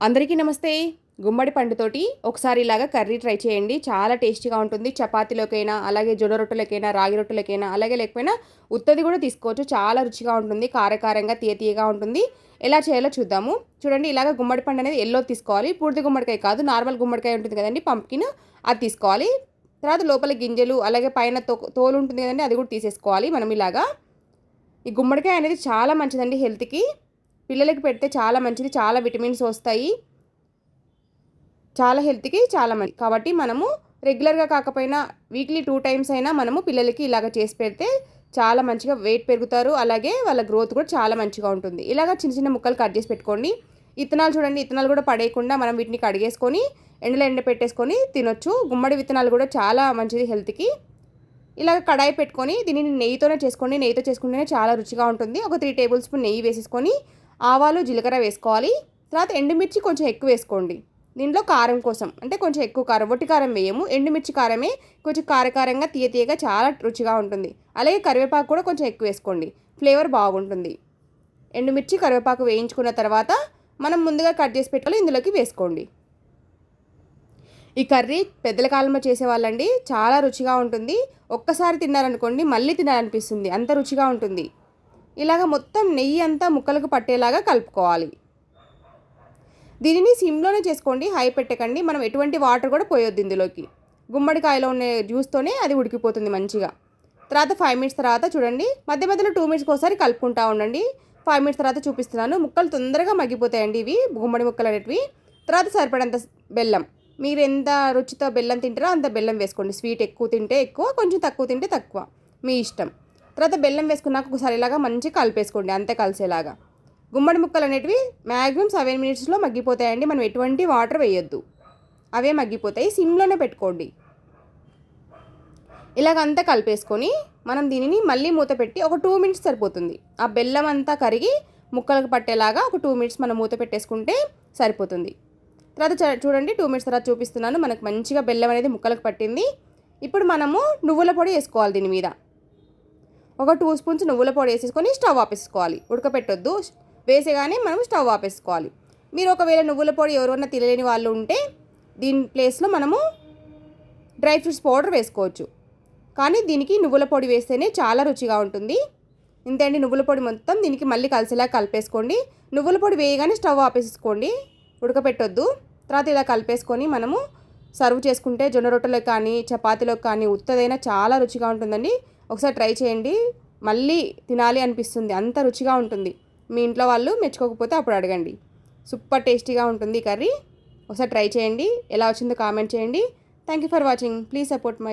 అందరికీ నమస్తే. గుమ్మడి పండుతోటి ఒకసారి ఇలాగా కర్రీ ట్రై చేయండి. చాలా టేస్టీగా ఉంటుంది. చపాతీలోకైనా అలాగే జొన్న రొట్టెలకైనా రాగి రొట్టెలకైనా అలాగే లేకపోయినా ఉత్తది కూడా తీసుకోవచ్చు. చాలా రుచిగా ఉంటుంది. కారకారంగా తీయ తీయగా ఉంటుంది. ఎలా చేయాలో చూద్దాము. చూడండి ఇలాగ గుమ్మడి పండు అనేది ఎల్లో తీసుకోవాలి. పూర్తి గుమ్మడికాయ కాదు నార్మల్ గుమ్మడికాయ ఉంటుంది కదండి పంప్కిన్. అది తీసుకోవాలి. తర్వాత లోపల గింజలు అలాగే పైన తో తోలు ఉంటుంది కదండి అది కూడా తీసేసుకోవాలి మనం ఇలాగా. ఈ గుమ్మడికాయ అనేది చాలా మంచిదండి హెల్త్కి. పిల్లలకి పెడితే చాలా మంచిది చాలా విటమిన్స్ వస్తాయి. చాలా హెల్త్కి చాలా మంచి కాబట్టి మనము రెగ్యులర్గా కాకపోయినా వీక్లీ టూ టైమ్స్ అయినా మనము పిల్లలకి ఇలాగ చేసి పెడితే చాలా మంచిగా వెయిట్ పెరుగుతారు. అలాగే వాళ్ళ గ్రోత్ కూడా చాలా మంచిగా ఉంటుంది. ఇలాగ చిన్న చిన్న ముక్కలు కట్ చేసి పెట్టుకోండి. ఇత్తనాలు చూడండి ఇత్తనాలు కూడా పడేయకుండా మనం వీటిని కడిగేసుకొని ఎండలో ఎండ పెట్టేసుకొని తినొచ్చు. గుమ్మడి విత్తనాలు కూడా చాలా మంచిది హెల్త్కి. ఇలాగ కడాయి పెట్టుకొని దీనిని నెయ్యితోనే చేసుకోండి. నెయ్యితో చేసుకుంటేనే చాలా రుచిగా ఉంటుంది. ఒక త్రీ టేబుల్ స్పూన్ నెయ్యి వేసేసుకొని ఆవాలు జీలకర్ర వేసుకోవాలి. తర్వాత ఎండుమిర్చి కొంచెం ఎక్కువ వేసుకోండి. దీంట్లో కారం కోసం అంటే కొంచెం ఎక్కువ కారం ఒట్టి కారం వేయము. ఎండుమిర్చి కారమే కొంచెం కారకారంగా తీయ తీయగా చాలా రుచిగా ఉంటుంది. అలాగే కరివేపాకు కూడా కొంచెం ఎక్కువ వేసుకోండి. ఫ్లేవర్ బాగుంటుంది. ఎండుమిర్చి కరివేపాకు వేయించుకున్న తర్వాత మనం ముందుగా కట్ చేసి పెట్టుకోవాలి ఇందులోకి వేసుకోండి. ఈ కర్రీ పెద్దల కాలంలో చేసేవాళ్ళండి. చాలా రుచిగా ఉంటుంది. ఒక్కసారి తిన్నారనుకోండి మళ్ళీ తినాలనిపిస్తుంది. అంత రుచిగా ఉంటుంది. ఇలాగ మొత్తం నెయ్యి అంతా ముక్కలకు పట్టేలాగా కలుపుకోవాలి. దీనిని సిమ్లోనే చేసుకోండి హై పెట్టకండి. మనం ఎటువంటి వాటర్ కూడా పోయొద్దు ఇందులోకి. గుమ్మడికాయలో ఉన్న జ్యూస్తోనే అది ఉడికిపోతుంది మంచిగా. తర్వాత ఫైవ్ మినిట్స్ తర్వాత చూడండి మధ్య మధ్యలో టూ మినిట్స్కి ఒకసారి కలుపుకుంటా ఉండండి. ఫైవ్ మినిట్స్ తర్వాత చూపిస్తున్నాను. ముక్కలు తొందరగా మగ్గిపోతాయండి ఇవి గుమ్మడి ముక్కలు అనేటివి. తర్వాత సరిపడంత బెల్లం. మీరు ఎంత రుచితో బెల్లం తింటారో అంత బెల్లం వేసుకోండి. స్వీట్ ఎక్కువ తింటే ఎక్కువ కొంచెం తక్కువ తింటే తక్కువ. మీ ఇష్టం. తర్వాత బెల్లం వేసుకున్నాక ఒకసారి ఇలాగా మంచిగా కలిపేసుకోండి అంతే కలిసేలాగా. గుమ్మడి ముక్కలు అనేటివి మ్యాక్సిమం సెవెన్ మినిట్స్లో మగ్గిపోతాయండి మనం ఎటువంటి వాటర్ వేయొద్దు. అవే మగ్గిపోతాయి సిమ్లోనే పెట్టుకోండి. ఇలాగంతా కలిపేసుకొని మనం దీనిని మళ్ళీ మూత పెట్టి ఒక టూ మినిట్స్ సరిపోతుంది. ఆ బెల్లం అంతా కరిగి ముక్కలకు పట్టేలాగా ఒక టూ మినిట్స్ మనం మూత పెట్టేసుకుంటే సరిపోతుంది. తర్వాత చూడండి టూ మినిట్స్ తర్వాత చూపిస్తున్నాను మనకు మంచిగా బెల్లం అనేది ముక్కలకు పట్టింది. ఇప్పుడు మనము నువ్వుల పొడి వేసుకోవాలి దీని మీద. ఒక టూ స్పూన్స్ నువ్వుల పొడి వేసేసుకొని స్టవ్ ఆపేసుకోవాలి. ఉడకపెట్టొద్దు. వేసేగానే మనం స్టవ్ ఆపేసుకోవాలి. మీరు ఒకవేళ నువ్వుల పొడి ఎవరైనా తినలేని వాళ్ళు ఉంటే దీని ప్లేస్లో మనము డ్రై ఫ్రూట్స్ పౌడర్ వేసుకోవచ్చు. కానీ దీనికి నువ్వుల పొడి వేస్తేనే చాలా రుచిగా ఉంటుంది. ఇంతేండి నువ్వుల పొడి మొత్తం దీనికి మళ్ళీ కలిసేలా కలిపేసుకోండి. నువ్వుల పొడి వేయగానే స్టవ్ ఆపేసుకోండి ఉడకపెట్టొద్దు. తర్వాత ఇలా కలిపేసుకొని మనము సర్వ్ చేసుకుంటే జొన్న రొట్టెలకు కానీ చపాతీలకు కానీ ఉత్తదైనా చాలా రుచిగా ఉంటుందండి. ఒకసారి ట్రై చేయండి. మళ్ళీ తినాలి అనిపిస్తుంది. అంత రుచిగా ఉంటుంది. మీ ఇంట్లో వాళ్ళు మెచ్చుకోకపోతే అప్పుడు అడగండి. సూపర్ టేస్టీగా ఉంటుంది కర్రీ. ఒకసారి ట్రై చేయండి. ఎలా వచ్చిందో కామెంట్ చేయండి. Thank you for watching please support my